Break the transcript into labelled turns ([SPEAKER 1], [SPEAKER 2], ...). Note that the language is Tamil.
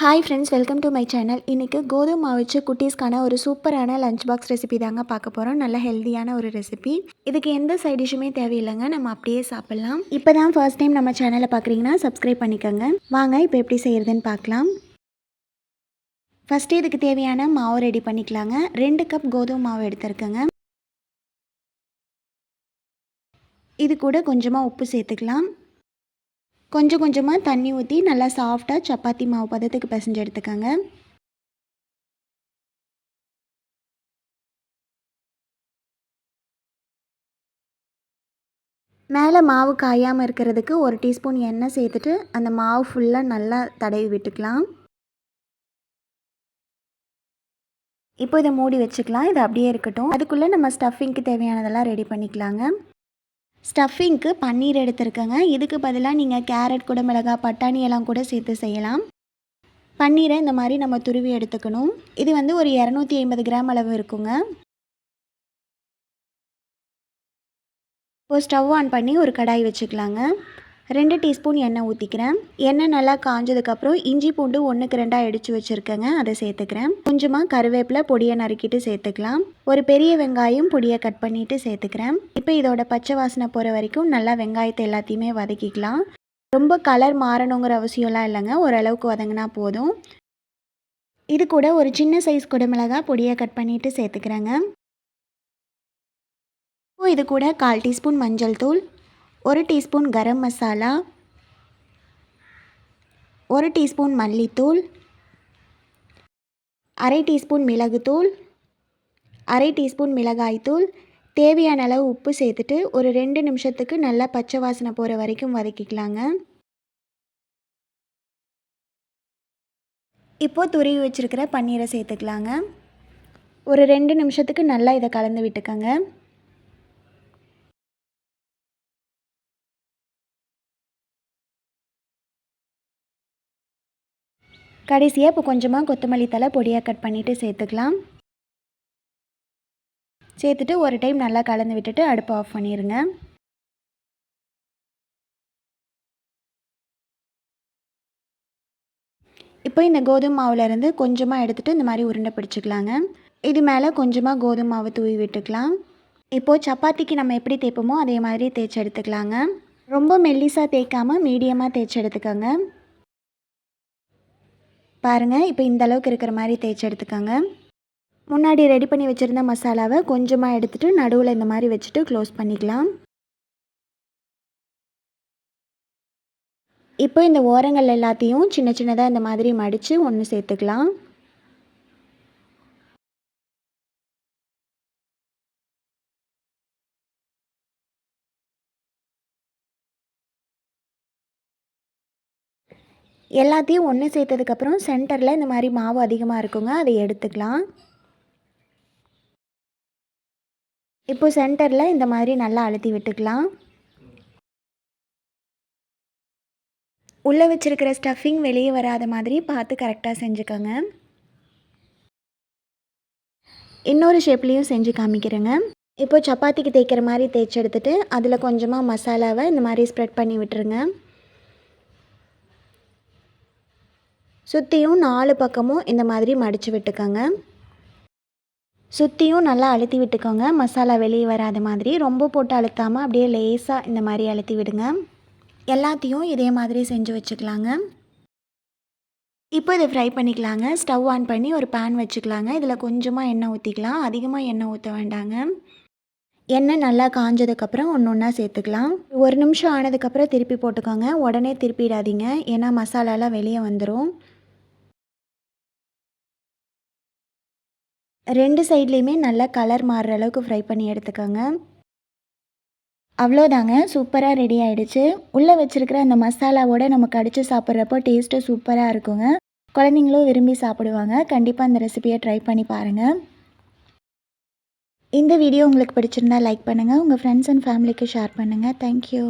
[SPEAKER 1] Hi friends welcome to my channel இன்றைக்கி கோதுமை மாவு வச்சு குட்டீஸ்க்கான ஒரு சூப்பரான லஞ்ச் பாக்ஸ் ரெசிபி தாங்க பார்க்க போகிறோம் நல்ல ஹெல்த்தியான ஒரு ரெசிபி இதுக்கு எந்த சைட் டிஷ்ஷுமே தேவையில்லைங்க. நம்ம அப்படியே சாப்பிட்லாம். இப்போ தான் ஃபர்ஸ்ட் டைம் நம்ம சேனலை பார்க்குறீங்கன்னா சப்ஸ்கிரைப் பண்ணிக்கோங்க. வாங்க இப்போ எப்படி செய்கிறதுன்னு பார்க்கலாம். ஃபஸ்ட்டு இதுக்கு தேவையான மாவு ரெடி பண்ணிக்கலாங்க. ரெண்டு கப் கோதுமை மாவு எடுத்துருக்கேங்க. இது கூட கொஞ்சமாக உப்பு சேர்த்துக்கலாம். கொஞ்சம் கொஞ்சமாக தண்ணி ஊற்றி நல்லா சாஃப்டாக சப்பாத்தி மாவு பதத்துக்கு பிசைஞ்சு எடுத்துக்கோங்க. மேலே மாவு காயாமல் இருக்கிறதுக்கு ஒரு டீஸ்பூன் எண்ணெய் சேர்த்துட்டு அந்த மாவு ஃபுல்லாக நல்லா தடவி விட்டுக்கலாம். இப்போ இதை மூடி வச்சுக்கலாம். இது அப்படியே இருக்கட்டும். அதுக்குள்ளே நம்ம ஸ்டஃபிங்க்கு தேவையானதெல்லாம் ரெடி பண்ணிக்கலாங்க. ஸ்டஃபிங்க்கு பன்னீர் எடுத்துருக்கேங்க. இதுக்கு பதிலாக நீங்கள் கேரட் கூட மிளகாய் பட்டாணி எல்லாம் கூட சேர்த்து செய்யலாம். பன்னீரை இந்த மாதிரி நம்ம துருவி எடுத்துக்கணும். இது வந்து ஒரு இரநூத்தி ஐம்பது கிராம் அளவு இருக்குங்க. இப்போது ஸ்டவ் ஆன் பண்ணி ஒரு கடாய் வச்சுக்கலாங்க. ரெண்டு டீஸ்பூன் எண்ணெய் ஊற்றிக்கிறேன் எண்ணெய் நல்லா காஞ்சதுக்கப்புறம் இஞ்சி பூண்டு ஒன்றுக்கு ரெண்டாக அடித்து வச்சுருக்கேங்க. அதை சேர்த்துக்கிறேன். கொஞ்சமாக கருவேப்பிலை பொடியை நறுக்கிட்டு சேர்த்துக்கலாம். ஒரு பெரிய வெங்காயம் பொடியை கட் பண்ணிவிட்டு சேர்த்துக்கிறேன். இப்போ இதோட பச்சை வாசனை போகிற வரைக்கும் நல்லா வெங்காயத்தை எல்லாத்தையுமே வதக்கிக்கலாம். ரொம்ப கலர் மாறணுங்கிற அவசியம்லாம் இல்லைங்க. ஓரளவுக்கு வதங்கினா போதும். இது கூட ஒரு சின்ன சைஸ் குடமிளகா பொடியை கட் பண்ணிவிட்டு சேர்த்துக்கிறேங்க. இது கூட கால் டீஸ்பூன் மஞ்சள் தூள் ஒரு டீஸ்பூன் கரம் மசாலா ஒரு டீஸ்பூன் மல்லித்தூள் அரை டீஸ்பூன் மிளகுத்தூள் அரை டீஸ்பூன் மிளகாய்த்தூள். தேவையான அளவு உப்பு சேர்த்துட்டு ஒரு ரெண்டு நிமிஷத்துக்கு நல்லா பச்சை வாசனை போகிற வரைக்கும் வதக்கிக்கலாங்க. இப்போது துருவி வச்சுருக்கிற பன்னீரை சேர்த்துக்கலாங்க. ஒரு ரெண்டு நிமிஷத்துக்கு நல்லா இதை கலந்து விட்டுக்கோங்க. கடைசியாக இப்போ கொஞ்சமாக கொத்தமல்லி தலை பொடியாக கட் பண்ணிவிட்டு சேர்த்துக்கலாம். சேர்த்துட்டு ஒரு டைம் நல்லா கலந்து விட்டுட்டு அடுப்பை ஆஃப் பண்ணிடுங்க இப்போ இந்த கோதுமை மாவுலேருந்து கொஞ்சமாக எடுத்துகிட்டு இந்த மாதிரி உருண்டை பிடிச்சிக்கலாங்க. இது மேலே கொஞ்சமாக கோதுமை மாவு தூவி விட்டுக்கலாம். இப்போது சப்பாத்திக்கு நம்ம எப்படி தேய்ப்போமோ அதே மாதிரி தேய்ச்சி எடுத்துக்கலாங்க. ரொம்ப மெல்லிஸாக தேய்க்காமல் மீடியமாக தேய்ச்சி எடுத்துக்கோங்க. பாருங்கள் இப்போ இந்த அளவுக்கு இருக்கிற மாதிரி தேய்ச்சி எடுத்துக்கோங்க. முன்னாடி ரெடி பண்ணி வச்சுருந்த மசாலாவை கொஞ்சமாக எடுத்துகிட்டு நடுவில் இந்த மாதிரி வச்சுட்டு க்ளோஸ் பண்ணிக்கலாம். இப்போ இந்த ஓரங்கள் எல்லாத்தையும் சின்ன சின்னதாக இந்த மாதிரி மடித்து ஒன்று சேர்த்துக்கலாம். எல்லாத்தையும் ஒன்று சேர்த்ததுக்கப்புறம் சென்டரில் இந்த மாதிரி மாவு அதிகமாக இருக்குங்க அதை எடுத்துக்கலாம். இப்போ சென்டரில் இந்த மாதிரி நல்லா அழுத்தி விட்டுக்கலாம். உள்ளே வச்சுருக்கிற ஸ்டஃபிங் வெளியே வராத மாதிரி பார்த்து கரெக்டாக செஞ்சுக்கோங்க. இன்னொரு ஷேப்லேயும் செஞ்சு காமிக்கிறேங்க. இப்போ சப்பாத்திக்கு தேய்க்கிற மாதிரி தேய்ச்சி எடுத்துகிட்டு அதில் கொஞ்சமாக மசாலாவை இந்த மாதிரி ஸ்ப்ரெட் பண்ணி விட்டுருங்க. சுற்றியும் நாலு பக்கமும் இந்த மாதிரி மடித்து விட்டுக்கோங்க. சுற்றியும் நல்லா அழுத்தி விட்டுக்கோங்க. மசாலா வெளியே வராத மாதிரி. ரொம்ப போட்டு அழுத்தாமல் அப்படியே லேஸாக இந்த மாதிரி அழுத்தி விடுங்க. எல்லாத்தையும் இதே மாதிரி செஞ்சு வச்சுக்கலாங்க. இப்போ இதை ஃப்ரை பண்ணிக்கலாங்க. ஸ்டவ் ஆன் பண்ணி ஒரு பேன் வச்சுக்கலாங்க. இதில் கொஞ்சமாக எண்ணெய் ஊற்றிக்கலாம். அதிகமாக எண்ணெய் ஊற்ற வேண்டாங்க. எண்ணெய் நல்லா காஞ்சதுக்கப்புறம் ஒன்று ஒன்றா சேர்த்துக்கலாம். ஒரு நிமிஷம் ஆனதுக்கப்புறம் திருப்பி போட்டுக்கோங்க. உடனே திருப்பிடாதீங்க. ஏன்னா மசாலாலாம் வெளியே வந்துடும் ரெண்டு சைட்லேயுமே நல்லா கலர் மாறுற அளவுக்கு ஃப்ரை பண்ணி எடுத்துக்கோங்க. அவ்வளோதாங்க சூப்பராக ரெடி ஆகிடுச்சு உள்ளே வச்சுருக்கிற அந்த மசாலாவோட நம்ம கடித்து சாப்பிட்றப்போ டேஸ்ட்டு சூப்பராக இருக்குங்க. குழந்தைங்களும் விரும்பி சாப்பிடுவாங்க. கண்டிப்பாக அந்த ரெசிபியை ட்ரை பண்ணி பாருங்கள் இந்த வீடியோ உங்களுக்கு பிடிச்சிருந்தா லைக் பண்ணுங்கள் உங்கள் ஃப்ரெண்ட்ஸ் அண்ட் ஃபேமிலிக்கு ஷேர் பண்ணுங்கள் தேங்க்யூ